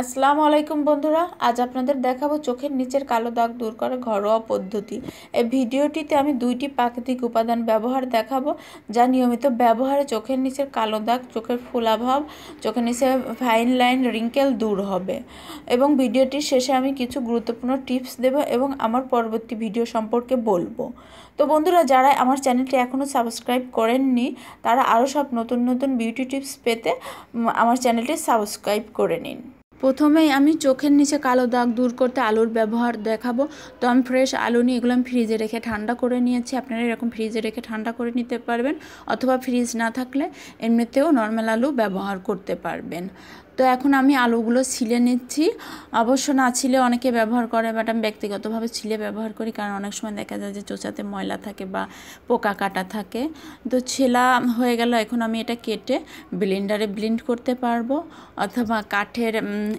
আসসালামু আলাইকুম বন্ধুরা, আজ আপনাদের দেখাবো চোখের নিচের কালো দাগ দূর করে ঘরোয়া পদ্ধতি। এই ভিডিওটিতে আমি দুইটি প্রাকৃতিক উপাদান ব্যবহার দেখাবো, যা নিয়মিত ব্যবহারে চোখের নিচের কালো দাগ, চোখের ফোলাভাব, চোখের নিচে ফাইন লাইন, রিঙ্কেল দূর হবে। এবং ভিডিওটির শেষে আমি কিছু গুরুত্বপূর্ণ টিপস দেব এবং আমার পরবর্তী ভিডিও সম্পর্কে বলব। তো বন্ধুরা, যারা আমার চ্যানেলটি এখনও সাবস্ক্রাইব করেননি, তারা আরও সব নতুন নতুন বিউটি টিপস পেতে আমার চ্যানেলটি সাবস্ক্রাইব করে নিন। প্রথমেই আমি চোখের নিচে কালো দাগ দূর করতে আলুর ব্যবহার দেখাবো। তো আমি ফ্রেশ আলু নিয়ে এগুলো আমি ফ্রিজে রেখে ঠান্ডা করে নিয়েছি। আপনারা এরকম ফ্রিজে রেখে ঠান্ডা করে নিতে পারবেন। অথবা ফ্রিজ না থাকলে এমনিতেও নর্মাল আলু ব্যবহার করতে পারবেন। তো এখন আমি আলুগুলো ছিলে নিচ্ছি। অবশ্য না ছিলে অনেকে ব্যবহার করে বাট আমি ব্যক্তিগতভাবে ছিলে ব্যবহার করি, কারণ অনেক সময় দেখা যায় যে চোচাতে ময়লা থাকে বা পোকা কাটা থাকে। তো ছেলা হয়ে গেল, এখন আমি এটা কেটে ব্লেন্ডারে ব্লেন্ড করতে পারব, অথবা কাঠের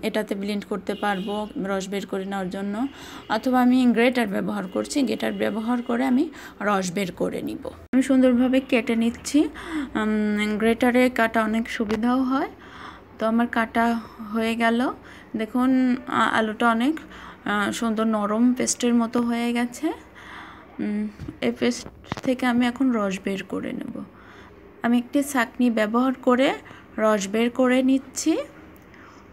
এটাতে ব্লেন্ড করতে পারব, রস বের করে নেওয়ার জন্য। অথবা আমি গ্রেটার ব্যবহার করছি গ্রেটার ব্যবহার করে আমি রস বের করে নিব। আমি সুন্দরভাবে কেটে নিচ্ছি গ্রেটারে কাটা অনেক সুবিধাও হয়। তো আমার কাটা হয়ে গেল। দেখুন আলুটা অনেক সুন্দর নরম পেস্টের মতো হয়ে গেছে। এই পেস্ট থেকে আমি এখন রস বের করে নেব। আমি একটি ছাকনি ব্যবহার করে রস বের করে নিচ্ছি।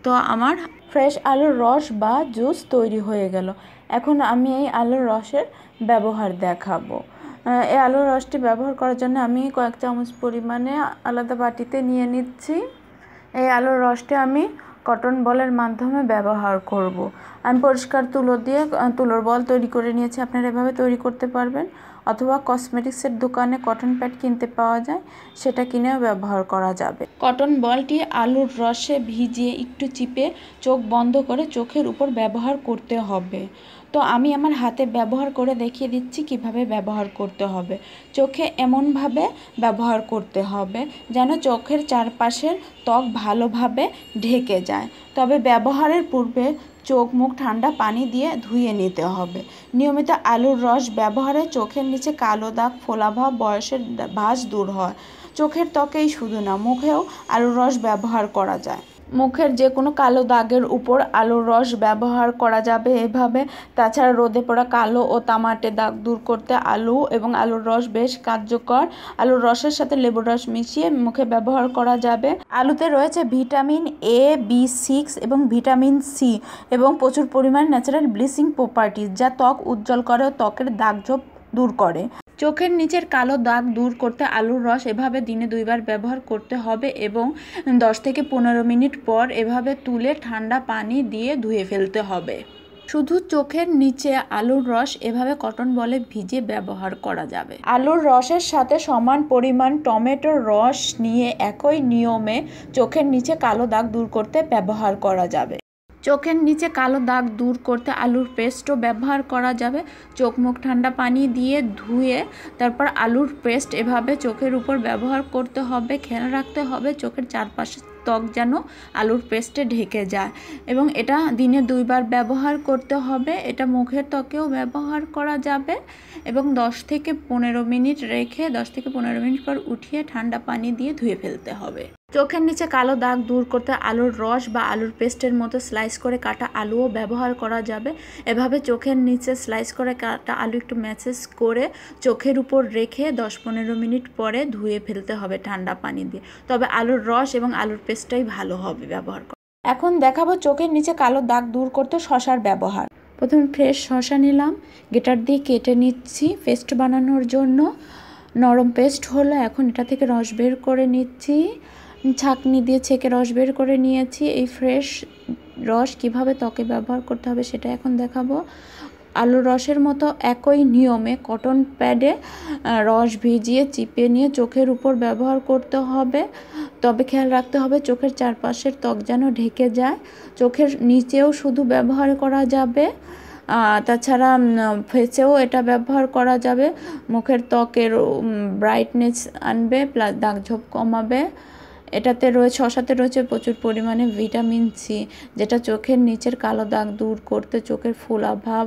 তো আমার ফ্রেশ আলুর রস বা জুস তৈরি হয়ে গেল। এখন আমি এই আলুর রসের ব্যবহার দেখাবো। এই আলুর রসটি ব্যবহার করার জন্য আমি কয়েক চামচ পরিমাণে আলাদা বাটিতে নিয়ে নিচ্ছি। এই আলুর রসটি আমি কটন বলের মাধ্যমে ব্যবহার করব। আমি পরিষ্কার তুলো দিয়ে তুলোর বল তৈরি করে নিয়েছি আপনারা এভাবে তৈরি করতে পারবেন অথবা কসমেটিক্সের দোকানে কটন প্যাড কিনতে পাওয়া যায়, সেটা কিনেও ব্যবহার করা যাবে। কটন বলটি আলুর রসে ভিজিয়ে একটু চিপে চোখ বন্ধ করে চোখের উপর ব্যবহার করতে হবে। তো আমি আমার হাতে ব্যবহার করে দেখিয়ে দিচ্ছি কীভাবে ব্যবহার করতে হবে। চোখে এমনভাবে ব্যবহার করতে হবে যেন চোখের চারপাশের ত্বক ভালোভাবে ঢেকে যায়। তবে ব্যবহারের পূর্বে চোখ মুখ ঠান্ডা পানি দিয়ে ধুয়ে নিতে হবে। নিয়মিত আলুর রস ব্যবহারে চোখের নিচে কালো দাগ ফোলাভাব বয়সের ভাঁজ দূর হয়। চোখের ত্বকেই শুধু না, মুখেও আলুর রস ব্যবহার করা যায়। মুখের যে কোনো কালো দাগের উপর আলুর রস ব্যবহার করা যাবে এভাবে। তাছাড়া রোদে পড়া কালো ও তামাটে দাগ দূর করতে আলু এবং আলুর রস বেশ কার্যকর। আলুর রসের সাথে লেবুর রস মিশিয়ে মুখে ব্যবহার করা যাবে। আলুতে রয়েছে ভিটামিন এ বি সিক্স এবং ভিটামিন সি এবং প্রচুর পরিমাণ ন্যাচারাল ব্লিচিং প্রপার্টিজ যা ত্বক উজ্জ্বল করে ও ত্বকের দাগঝোপ দূর করে। চোখের নিচের কালো দাগ দূর করতে আলুর রস এভাবে দিনে দুইবার ব্যবহার করতে হবে এবং দশ থেকে পনেরো মিনিট পর এভাবে তুলে ঠান্ডা পানি দিয়ে ধুয়ে ফেলতে হবে। শুধু চোখের নিচে আলুর রস এভাবে কটন বলে ভিজে ব্যবহার করা যাবে। আলুর রসের সাথে সমান পরিমাণ টমেটোর রস নিয়ে একই নিয়মে চোখের নিচে কালো দাগ দূর করতে ব্যবহার করা যাবে। চোখের নিচে কালো দাগ দূর করতে আলুর পেস্টও ব্যবহার করা যাবে। চোখ মুখ ঠান্ডা পানি দিয়ে ধুয়ে তারপর আলুর পেস্ট এভাবে চোখের উপর ব্যবহার করতে হবে, খেয়াল রাখতে হবে। চোখের চারপাশে ত্বক যেন আলুর পেস্টে ঢেকে যায় এবং এটা দিনে দুইবার ব্যবহার করতে হবে। এটা মুখের ত্বকেও ব্যবহার করা যাবে এবং দশ থেকে পনেরো মিনিট রেখে দশ থেকে পনেরো মিনিট পর উঠিয়ে ঠান্ডা পানি দিয়ে ধুয়ে ফেলতে হবে। চোখের নিচে কালো দাগ দূর করতে আলুর রস বা আলুর পেস্টের মতো স্লাইস করে কাটা আলুও ব্যবহার করা যাবে। এভাবে চোখের নিচে স্লাইস করে কাটা আলু একটু ম্যাসেজ করে চোখের উপর রেখে দশ পনেরো মিনিট পরে ধুয়ে ফেলতে হবে ঠান্ডা পানি দিয়ে। তবে আলুর রস এবং আলুর পেস্টটাই ভালো হবে ব্যবহার করা। এখন দেখাবো চোখের নিচে কালো দাগ দূর করতে শশার ব্যবহার। প্রথমে ফ্রেশ শশা নিলাম, গেটার দিয়ে কেটে নিচ্ছি পেস্ট বানানোর জন্য। নরম পেস্ট হলো, এখন এটা থেকে রস বের করে নিচ্ছি। ছাঁকনি দিয়ে ছেঁকে রস বের করে নিয়েছি। এই ফ্রেশ রস কীভাবে ত্বকে ব্যবহার করতে হবে সেটা এখন দেখাবো। আলুর রসের মতো একই নিয়মে কটন প্যাডে রস ভিজিয়ে চিপে নিয়ে চোখের উপর ব্যবহার করতে হবে। তবে খেয়াল রাখতে হবে চোখের চারপাশের ত্বক যেন ঢেকে যায়। চোখের নিচেও শুধু ব্যবহার করা যাবে। তাছাড়া ফেসেও এটা ব্যবহার করা যাবে। মুখের ত্বকের ব্রাইটনেস আনবে প্লাস দাগ ঝোপ কমাবে। এটাতে রয়েছে শশাতে রয়েছে প্রচুর পরিমাণে ভিটামিন সি যেটা চোখের নিচের কালো দাগ দূর করতে, চোখের ফোলাভাব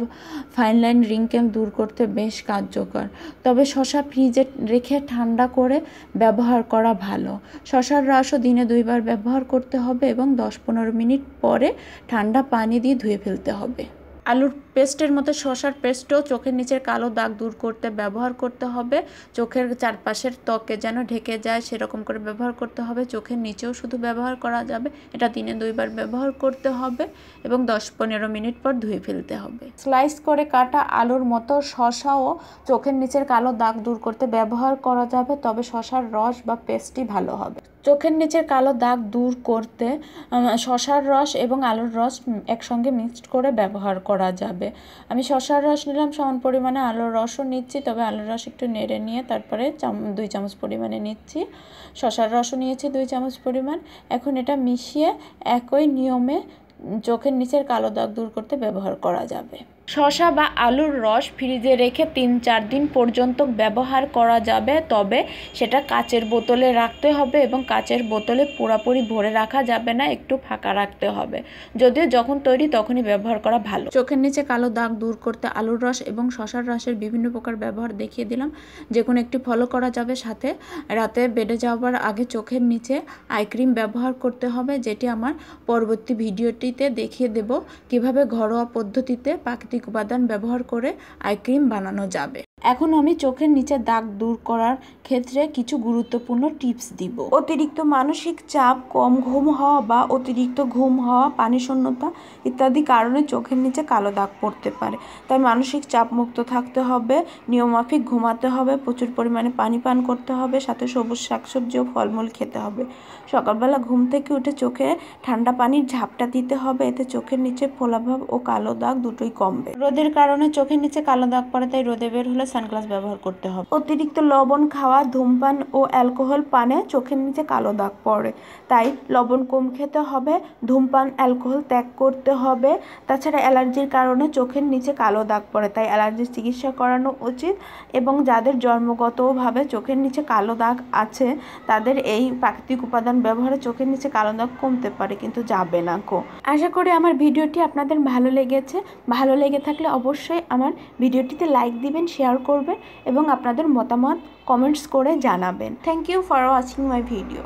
ফাইন লাইন রিঙ্কেল দূর করতে বেশ কার্যকর। তবে শশা ফ্রিজে রেখে ঠান্ডা করে ব্যবহার করা ভালো। শশার রসও দিনে দুইবার ব্যবহার করতে হবে এবং দশ পনেরো মিনিট পরে ঠান্ডা পানি দিয়ে ধুয়ে ফেলতে হবে। আলুর পেস্টের মতো শশার পেস্টও চোখের নিচের কালো দাগ দূর করতে ব্যবহার করতে হবে। চোখের চারপাশের ত্বকে যেন ঢেকে যায়, সেরকম করে ব্যবহার করতে হবে। চোখের নিচেও শুধু ব্যবহার করা যাবে। এটা দিনে দুইবার ব্যবহার করতে হবে এবং দশ পনেরো মিনিট পর ধুয়ে ফেলতে হবে। স্লাইস করে কাটা আলুর মতো শশাও চোখের নিচের কালো দাগ দূর করতে ব্যবহার করা যাবে, তবে শশার রস বা পেস্টই ভালো হবে। চোখের নিচের কালো দাগ দূর করতে শশার রস এবং আলুর রস একসঙ্গে মিক্সড করে ব্যবহার করা যাবে। আমি শশার রস নিলাম, সমান পরিমাণে আলুর রসও নিচ্ছি, তবে আলুর রস একটু নেড়ে নিয়ে তারপরে দুই চামচ পরিমাণে নিচ্ছি। শশার রসও নিয়েছি দুই চামচ পরিমাণ। এখন এটা মিশিয়ে একই নিয়মে চোখের নিচের কালো দাগ দূর করতে ব্যবহার করা যাবে। শশা বা আলুর রস ফ্রিজে রেখে তিন চার দিন পর্যন্ত ব্যবহার করা যাবে, তবে সেটা কাচের বোতলে রাখতে হবে এবং কাচের বোতলে পুরোপুরি ভরে রাখা যাবে না, একটু ফাঁকা রাখতে হবে। যদিও যখন তৈরি তখনই ব্যবহার করা ভালো। চোখের নিচে কালো দাগ দূর করতে আলুর রস এবং শশার রসের বিভিন্ন প্রকার ব্যবহার দেখিয়ে দিলাম। যে কোনো একটি ফলো করা যাবে সাথে। রাতে বেডে যাওয়ার আগে চোখের নিচে আই ক্রিম ব্যবহার করতে হবে, যেটি আমার পরবর্তী ভিডিওটিতে দেখিয়ে দেব। কীভাবে ঘরোয়া পদ্ধতিতে প্রাকৃতিক প্রাকৃতিক উপাদান ব্যবহার করে আইক্রিম বানানো যাবে। এখন আমি চোখের নিচে দাগ দূর করার ক্ষেত্রে কিছু গুরুত্বপূর্ণ টিপস দিব। অতিরিক্ত মানসিক চাপ কম ঘুম হওয়া বা অতিরিক্ত ঘুম হওয়া পানি শূন্যতা ইত্যাদি কারণে চোখের নিচে কালো দাগ পড়তে পারে। তাই মানসিক চাপ মুক্ত থাকতে হবে নিয়মাফিক ঘুমাতে হবে প্রচুর পরিমাণে পানি পান করতে হবে সাথে সবুজ শাকসবজি ও ফলমূল খেতে হবে। সকালবেলা ঘুম থেকে উঠে চোখে ঠান্ডা পানির ঝাপটা দিতে হবে এতে চোখের নিচে ফোলাভাব ও কালো দাগ দুটোই কমবে। রোদের কারণে চোখের নিচে কালো দাগ পড়ে তাই রোদে বের হলে সানগ্লাস ব্যবহার করতে হবে। অতিরিক্ত লবণ, খাওয়া, ধূমপান ও অ্যালকোহল পানে চোখের নিচে কালো দাগ পড়ে। তাই লবণ কম খেতে হবে, ধূমপান, অ্যালকোহল ত্যাগ করতে হবে। তাছাড়া অ্যালার্জির কারণে চোখের নিচে কালো দাগ পড়ে, তাই অ্যালার্জির চিকিৎসা করানো উচিত এবং যাদের জন্মগতভাবে চোখের নিচে কালো দাগ আছে, তাদের এই প্রাকৃতিক উপাদান ব্যবহারে চোখের নিচে কালো দাগ কমতে পারে, কিন্তু যাবে না কো আশা করি আমার ভিডিওটি আপনাদের ভালো লেগেছে। ভালো লেগে থাকলে অবশ্যই আমার ভিডিওটিতে লাইক দিবেন, শেয়ার করবেন এবং আপনাদের মতামত কমেন্টস করে জানাবেন। Thank you for watching my video